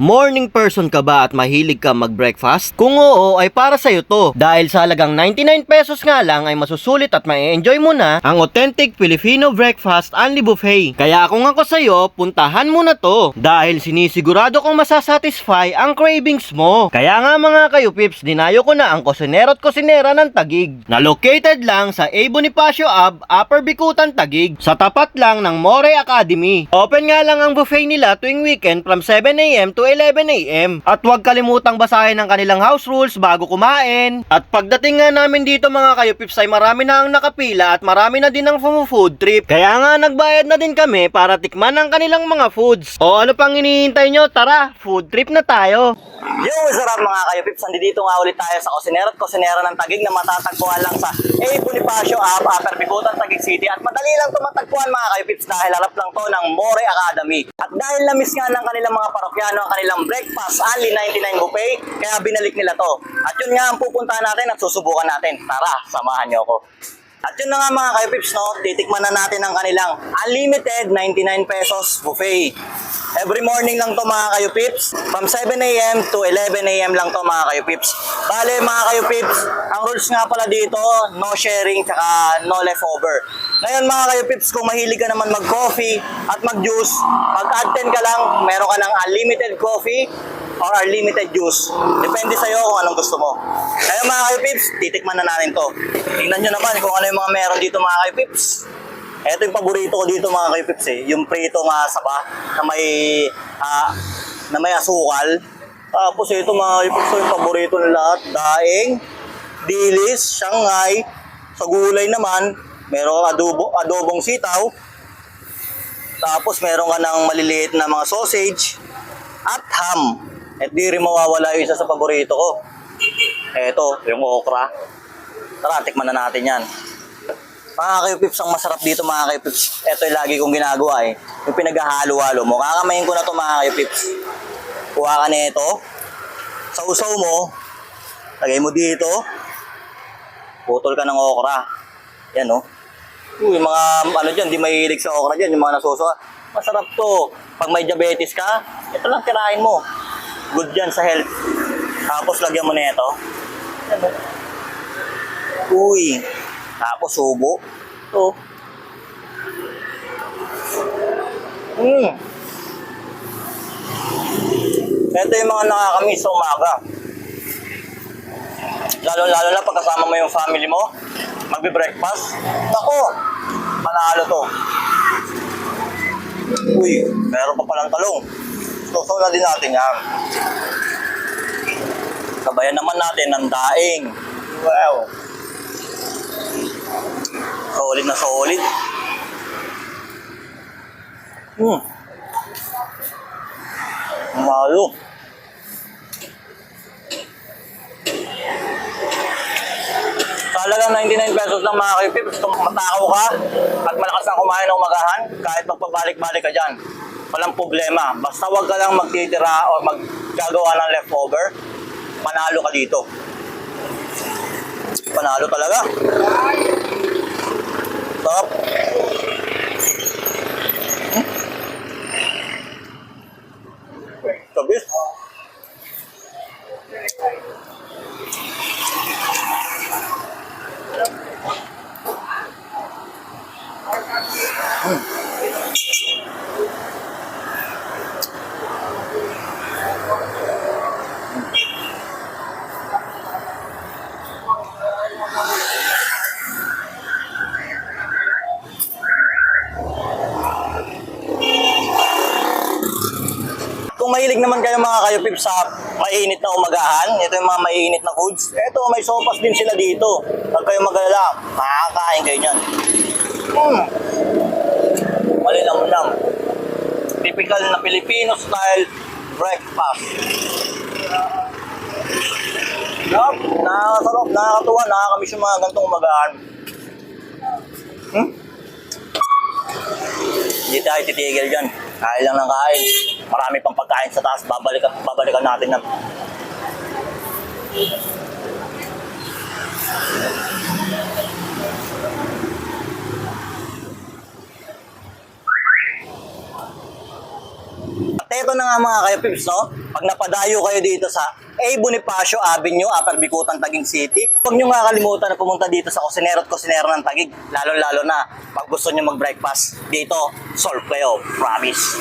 Morning person ka ba at mahilig ka mag-breakfast? Kung oo, ay para sa'yo to. Dahil sa halagang 99 pesos nga lang ay masusulit at ma-enjoy mo na ang authentic Filipino breakfast only buffet. Kaya kung ako sa'yo, puntahan mo na to. Dahil sinisigurado kong masasatisfy ang cravings mo. Kaya nga mga kayo pips, dinayo ko na ang kusinero at kusinera ng Tagig. Na located lang sa A. Bonifacio Ave, Upper Bikutan, Tagig. Sa tapat lang ng More Academy. Open nga lang ang buffet nila tuwing weekend from 7am to 11am. At huwag kalimutang basahin ang kanilang house rules bago kumain. At pagdating nga namin dito mga kayo pips ay marami na ang nakapila at marami na din ang food trip. Kaya nga nagbayad na din kami para tikman ang kanilang mga foods. O ano pang hinihintay nyo? Tara, food trip na tayo. Yo, sarap mga kayo pips. Nandito nga ulit tayo sa Kusinera at Kusinera ng Tagig na matatagpuan lang sa A. Bonifacio Ave, Upper Bikutan, Tagig City. At madali lang ito matagpuan mga kayo pips dahil harap lang to ng More Academy. At dahil na-miss nga ng kanilang mga parokyano ang kanilang breakfast, only 99 buffet, kaya binalik nila to. At yun nga ang pupuntahan natin at susubukan natin. Tara, samahan niyo ako. At yun na nga mga kayo pips, no? titikman na natin ang kanilang unlimited 99 pesos buffet. Every morning lang to mga kayo pips. From 7am to 11am lang to mga kayo pips. Bale mga kayo pips, ang rules nga pala dito, no sharing tsaka no leftover. Ngayon mga kayo pips, kung mahilig ka naman mag-coffee at mag-juice, pag-add 10 ka lang, meron ka ng unlimited coffee or unlimited juice. Depende sa'yo kung anong gusto mo. Kaya mga kayo pips, titikman na natin to. Tingnan nyo naman kung ano yung mga meron dito mga kayo pips. Ito yung paborito ko dito mga kayo pips eh. Yung prito nga saba na may, ah, na may asukal. Tapos ito mga kayo pips, yung paborito ng lahat. Daing, dilis, shanghai. Sa gulay naman, meron adobo, adobong sitaw. Tapos meron ka ng maliliit na mga sausage at ham. At di rin mawawala yung isa sa paborito ko. Eto, yung okra. Tara, tikman na natin yan. Mga kayo pips, ang masarap dito mga kayo pips. Ito yung lagi kong ginagawa eh. Yung pinaghahalo-halo mo. Kakamayin ko na to mga kayo pips. Kuha ka nito. Sa usaw mo, lagay mo dito. Putol ka ng okra. Yan oh. Uy, yung mga ano dyan, di mahilig sa okra dyan, yung mga nasusuka. Masarap to. Pag may diabetes ka, ito lang tirahin mo. Good yan sa health. Tapos lagyan mo na ito. Uy. Tapos subo. Ito. Mm. Ito yung mga nakakamiss sa umaga. Lalo-lalo na pagkasama mo yung family mo, magbe-breakfast. Ako, panalo to. Uy, meron pa palang talong. Suso na din natin yan. Kabayan naman natin ng daing. Wow. Solid na solid. Hmm. Malo. Halagang 99 pesos lang mga kaipips, kung matakaw ka at malakas ang kumain ng umagahan, kahit magpabalik-balik ka dyan, walang problema. Basta wag ka lang magtitira o maggagawa ng leftover, panalo ka dito. Panalo talaga. Sarap. Hmm? Sabis. Kung mahilig naman kayo mga kayo pips sa mainit na umagahan, ito yung mga mainit na foods. Ito, may sopas din sila dito. Pag kayo magalala, makakain kayo niyan. Mm. Malilang lang. Typical na Filipino style breakfast. Yup, nakakasarap, nakakatuwa, nakakamiss yung mga gantong umagahan. Hmm? Hindi tayo titigil dyan. Kain lang ng kain. Marami pang pagkain sa taas. Babalikan, babalikan natin yan. eto na nga mga kayo pips, no? Pag napadayo kayo dito sa A. Bonifacio Avenue, Upper Bikutan, Taguig City, huwag nyo nga kalimutan na pumunta dito sa Kusinero at Kusinero ng Taguig. Lalo-lalo na pag gusto nyo mag-breakfast dito, solve kayo. Promise.